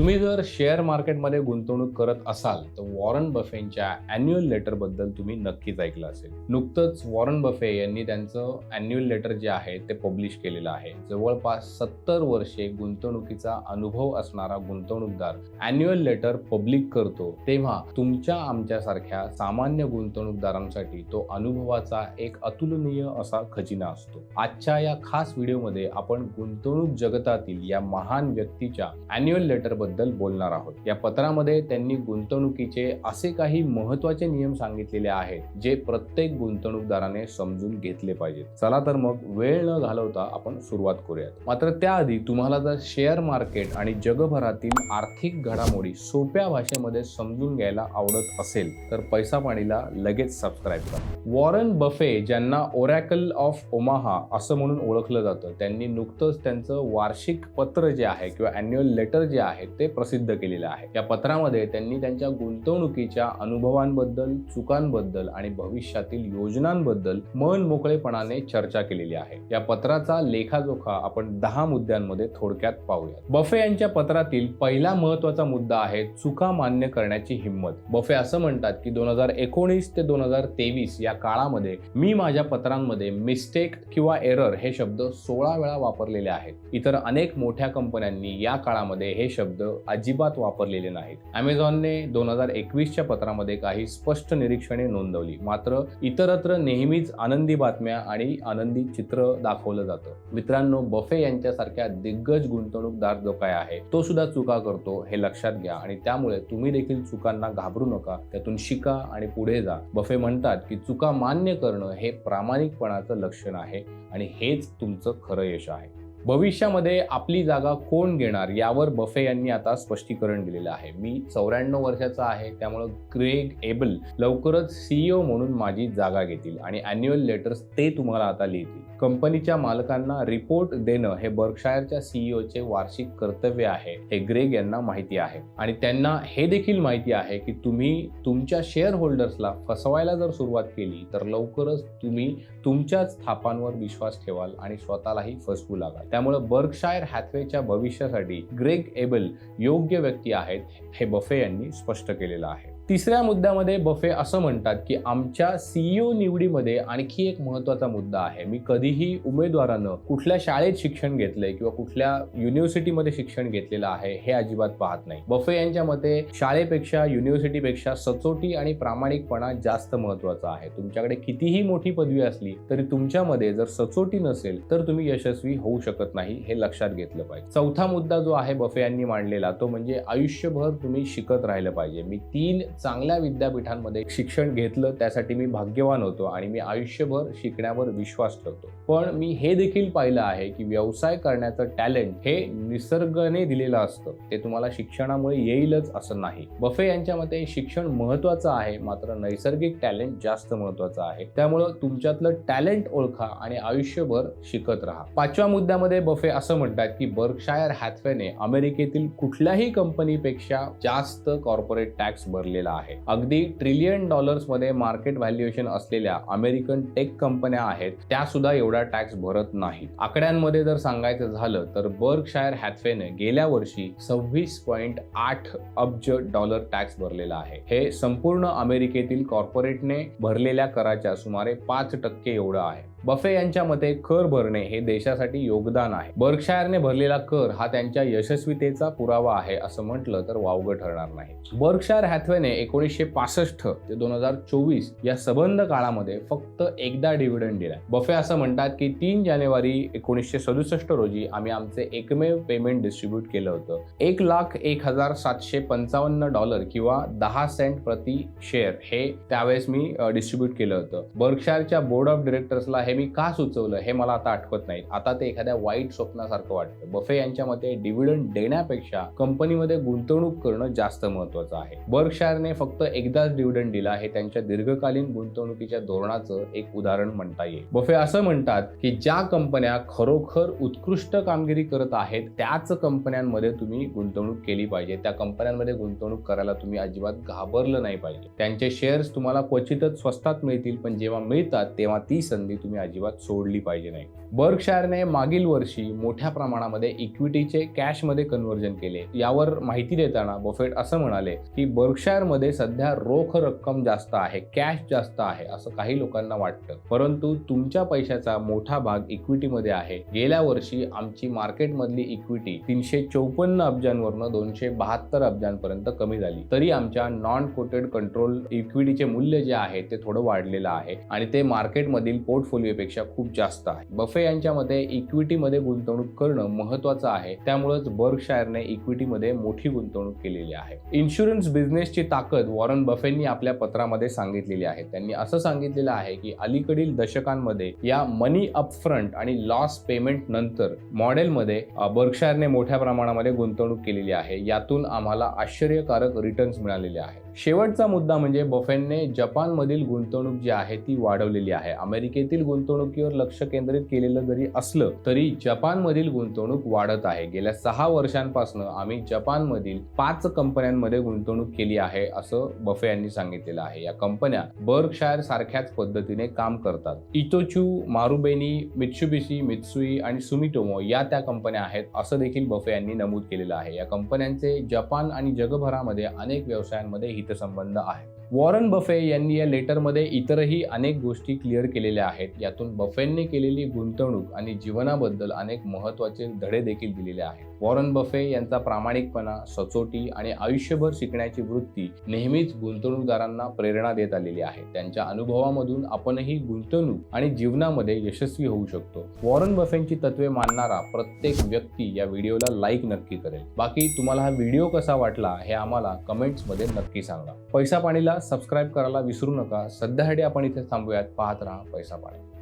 तुम्ही जर शेअर मार्केटमध्ये गुंतवणूक करत असाल तर वॉरन बफेंच्या अॅन्युअल लेटरबद्दल तुम्ही नक्कीच ऐकलं असेल. नुकतंच वॉरन बफे यांनी त्यांचं अॅन्युअल लेटर जे आहे ते पब्लिश केलेलं आहे. जवळपास सत्तर वर्षे गुंतवणुकीचा अनुभव असणारा गुंतवणूकदार अॅन्युअल लेटर पब्लिक करतो तेव्हा तुमच्या आमच्यासारख्या सामान्य गुंतवणूकदारांसाठी तो अनुभवाचा एक अतुलनीय असा खजिना असतो. आजच्या या खास व्हिडिओमध्ये आपण गुंतवणूक जगतातील या महान व्यक्तीच्या अॅन्युअल लेटर बद्दल बोलणार आहोत. या पत्रामध्ये त्यांनी गुंतवणुकीचे असे काही महत्त्वाचे नियम सांगितलेले आहेत जे प्रत्येक गुंतवणूकदाराने समजून घेतले पाहिजेत. चला तर मग वेळ न घालवता आपण सुरुवात करूयात. मात्र त्याआधी तुम्हाला जर शेअर मार्केट आणि जगभरातील आर्थिक घडामोडी सोप्या भाषेमध्ये समजून घ्यायला आवडत असेल तर पैसा पाणीला लगेच सबस्क्राईब करा. वॉरन बफे ज्यांना ओरॅकल ऑफ ओमाहा असं म्हणून ओळखलं जातं त्यांनी नुकतंच त्यांचं वार्षिक पत्र जे आहे किंवा अॅन्युअल लेटर जे आहे ते प्रसिद्ध केलेलं आहे. या पत्रामध्ये त्यांनी त्यांच्या गुंतवणुकीच्या अनुभवांबद्दल चुकांबद्दल आणि भविष्यातील योजनांबद्दल मन मोकळेपणाने चर्चा केलेली आहे. या पत्राचा लेखाजोखा आपण दहा मुद्द्यांमध्ये थोडक्यात पाहूया बफे यांच्या पत्रातील पहिला महत्त्वाचा मुद्दा आहे चुका मान्य करण्याची हिंमत. बफे असं म्हणतात की दोन हजार एकोणीस ते दोन हजार तेवीस या काळामध्ये मी माझ्या पत्रांमध्ये मिस्टेक किंवा एरर हे शब्द सोळा वेळा वापरलेले आहेत. इतर अनेक मोठ्या कंपन्यांनी या काळामध्ये हे शब्द अजिबात वापरलेले नाहीत. अमेझॉनने दोन हजार एकवीसच्या पत्रामध्ये काही स्पष्ट निरीक्षणे नोंदवली. मात्र इतरत्र नेहमीच आनंदी बातम्या आणि आनंदी चित्र दाखवलं जातं. मित्रांनो बफे यांच्यासारख्या दिग्गज गुंतवणूकदार जो काय आहे तो सुद्धा चुका करतो हे लक्षात घ्या. आणि त्यामुळे तुम्ही देखील चुकांना घाबरू नका त्यातून शिका आणि पुढे जा. बफे म्हणतात की चुका मान्य करणं हे प्रामाणिकपणाचं लक्षण आहे आणि हेच तुमचं खरं यश आहे. भविष्यामध्ये आपली जागा कोण घेणार यावर बफे यांनी आता स्पष्टीकरण दिलेलं आहे. मी चौऱ्याण्णव वर्षाचा आहे त्यामुळं ग्रेग एबल लवकरच सीईओ म्हणून माझी जागा घेतील आणि अॅन्युअल लेटर्स ते तुम्हाला आता लिहितील. कंपनीच्या मालकांना रिपोर्ट देणं हे बर्कशायरच्या सीईओचे वार्षिक कर्तव्य आहे हे ग्रेग यांना माहिती आहे. आणि त्यांना हे देखील माहिती आहे की तुम्ही तुमच्या शेअर होल्डर्सला फसवायला जर सुरुवात केली तर लवकरच तुम्ही तुमच्याच थापांवर विश्वास ठेवाल आणि स्वतःलाही फसवू लागाल. त्यामुळे बर्कशायर हॅथवेच्या भविष्यासाठी ग्रेग एबल योग्य व्यक्ती आहेत हे बफे यांनी स्पष्ट केलेलं आहे. तिसऱ्या मुद्द्यामध्ये बफे असं म्हणतात की आमच्या सीईओ निवडीमध्ये आणखी एक महत्त्वाचा मुद्दा आहे. मी कधीही उमेदवारानं कुठल्या शाळेत शिक्षण घेतलंय किंवा कुठल्या युनिव्हर्सिटीमध्ये शिक्षण घेतलेलं आहे हे अजिबात पाहत नाही. बफे यांच्या मते शाळेपेक्षा युनिव्हर्सिटीपेक्षा सचोटी आणि प्रामाणिकपणा जास्त महत्त्वाचा आहे. तुमच्याकडे कितीही मोठी पदवी असली तरी तुमच्यामध्ये जर सचोटी नसेल तर तुम्ही यशस्वी होऊ शकत नाही हे लक्षात घेतलं पाहिजे. चौथा मुद्दा जो आहे बफे यांनी मांडलेला तो म्हणजे आयुष्यभर तुम्ही शिकत राहिलं पाहिजे. मी तीन चांगल्या विद्यापीठांमध्ये शिक्षण घेतलं त्यासाठी मी भाग्यवान होतो आणि मी आयुष्यभर शिकण्यावर विश्वास ठेवतो. पण मी हे देखील पाहिलं आहे की व्यवसाय करण्याचं टॅलेंट हे निसर्गाने दिलेलं असतं. ते तुम्हाला शिक्षणामुळे येईलच असं नाही. बफे यांच्या मते शिक्षण महत्वाचं आहे मात्र नैसर्गिक टॅलेंट जास्त महत्वाचं आहे. त्यामुळं तुमच्यातलं टॅलेंट ओळखा आणि आयुष्यभर शिकत राहा. पाचव्या मुद्द्यामध्ये बफे असं म्हणतात की बर्कशायर हॅथवेने अमेरिकेतील कुठल्याही कंपनीपेक्षा जास्त कॉर्पोरेट टॅक्स भरले केलेला आहे. अगदी ट्रिलियन डॉलर्समध्ये मार्केट व्हॅल्युएशन असलेल्या अमेरिकन टेक कंपन्या आहेत त्या सुद्धा एवढा टॅक्स भरत नाहीत. आकड्यांमध्ये जर सांगायचं झालं तर बर्कशायर हॅथवेने गेल्या वर्षी सव्वीस पॉईंट आठ अब्ज डॉलर टॅक्स भरलेला आहे. हे संपूर्ण अमेरिकेतील कॉर्पोरेटने भरलेल्या कराच्या सुमारे पाच टक्के एवढं आहे. बफे यांच्या मते कर भरणे हे देशासाठी योगदान आहे. बर्कशायरने भरलेला कर हा त्यांच्या यशस्वीतेचा पुरावा आहे असं म्हटलं तर वावगं ठरणार नाही. बर्कशायर हॅथवेने एकोणीसशे पासष्ट ते दोन हजार चोवीस या सबंध काळामध्ये फक्त एकदा डिव्हिडंड दिलाय. बफे असं म्हणतात की तीन जानेवारी एकोणीसशे सदुसष्ट रोजी आम्ही आमचे एकमेव पेमेंट डिस्ट्रीब्यूट केलं होतं. एक लाख एक हजार सातशे पंचावन्न डॉलर किंवा दहा सेंट प्रति शेअर हे त्यावेळेस मी डिस्ट्रीब्यूट केलं होतं. बर्कशायरच्या बोर्ड ऑफ डिरेक्टर्सला हे मी का सुचवलं हे मला आता आठवत नाही आता ते एखाद्या वाईट स्वप्नासारखं वाटतं. बफे यांच्या मते डिव्हिडंड देण्यापेक्षा कंपनीमध्ये गुंतवणूक करणं जास्त महत्वाचं आहे. बर्कशायरने फक्त एकदाच डिव्हिडंड दिला हे त्यांच्या दीर्घकालीन गुंतवणुकीच्या धोरणाचं एक उदाहरण म्हणता येईल. बफे असं म्हणतात की ज्या कंपन्या खरोखर उत्कृष्ट कामगिरी करत आहेत त्याच कंपन्यांमध्ये तुम्ही गुंतवणूक केली पाहिजे. त्या कंपन्यांमध्ये गुंतवणूक करायला तुम्ही अजिबात घाबरलं नाही पाहिजे. त्यांचे शेअर्स तुम्हाला क्वचितच स्वस्तात मिळतील पण जेव्हा मिळतात तेव्हा ती संधी तुम्ही तुम्ही अजिबात सोडली पाहिजे नाही. बर्कशायरने मागील वर्षी मोठ्या प्रमाणामध्ये इक्विटीचे कॅशमध्ये कन्व्हर्जन केले. यावर माहिती देताना बफेट असं म्हणाले की बर्गशायरमध्ये सध्या रोख रक्कम जास्त आहे कॅश जास्त आहे असं काही लोकांना वाटतं. परंतु तुमच्या पैशाचा मोठा भाग इक्विटीमध्ये आहे. गेल्या वर्षी आमची मार्केटमधली इक्विटी तीनशे चौपन्न अब्जांवरनं दोनशे बहात्तर अब्जांपर्यंत कमी झाली. तरी आमच्या नॉन कोटेड कंट्रोल इक्विटीचे मूल्य जे आहे ते थोडं वाढलेलं आहे आणि ते मार्केटमधील पोर्टफोलिओ पोर्टफोलिओपेक्षा खूप जास्त आहे. बफे यांच्या मते इक्विटीमध्ये गुंतवणूक करणं महत्वाचं आहे. त्यामुळेच बर्कशायरने इक्विटीमध्ये मोठी गुंतवणूक केलेली आहे. इन्शुरन्स बिझनेसची ताकद वॉरन बफेंनी आपल्या पत्रामध्ये सांगितलेली आहे. त्यांनी असं सांगितलेलं आहे की अलीकडील दशकांमध्ये या मनी अपफ्रंट आणि लॉस पेमेंट नंतर मॉडेलमध्ये बर्गशायरने बर्कशायरने मोठ्या प्रमाणामध्ये गुंतवणूक केलेली आहे. यातून आम्हाला आश्चर्यकारक रिटर्न्स मिळालेले आहेत. शेवटचा मुद्दा म्हणजे बफेनने जपानमधील गुंतवणूक जी आहे ती वाढवलेली आहे. अमेरिकेतील गुंतवणुकीवर लक्ष केंद्रित केलेलं जरी असलं तरी जपानमधील गुंतवणूक वाढत आहे. गेल्या सहा वर्षांपासून आम्ही जपानमधील पाच कंपन्यांमध्ये गुंतवणूक केली आहे असं बफे यांनी सांगितलेलं आहे. या कंपन्या बर्कशायर सारख्याच पद्धतीने काम करतात. इतोचू मारुबेनी मित्सुबिशी मित्सुई आणि सुमिटोमो या त्या कंपन्या आहेत असं देखील बफे यांनी नमूद केलेलं आहे. या कंपन्यांचे जपान आणि जगभरामध्ये अनेक व्यवसायांमध्ये हितसंबंध आहे. वॉरन बफे यांनी या लेटरमध्ये इतरही अनेक गोष्टी क्लिअर केलेल्या आहेत. यातून बफेंनी केलेली गुंतवणूक आणि जीवनाबद्दल अनेक महत्त्वाचे धडे देखील दिलेले आहेत. वॉरन बफे यांचा प्रामाणिकपणा सचोटी आणि आयुष्यभर शिकण्याची वृत्ती नेहमीच गुंतवणूकदारांना प्रेरणा देत आलेली आहे. त्यांच्या अनुभवामधून आपणही गुंतवणूक आणि जीवनामध्ये यशस्वी होऊ शकतो. वॉरन बफेंची तत्वे मानणारा प्रत्येक व्यक्ती या व्हिडिओला लाईक नक्की करेल. बाकी तुम्हाला हा व्हिडिओ कसा वाटला हे आम्हाला कमेंट्समध्ये नक्की सांगा. पैसा पाणीला सबस्क्राईब करायला विसरू नका. सध्यासाठी आपण इथे थांबूयात. पाहत राहा पैसा पाणी.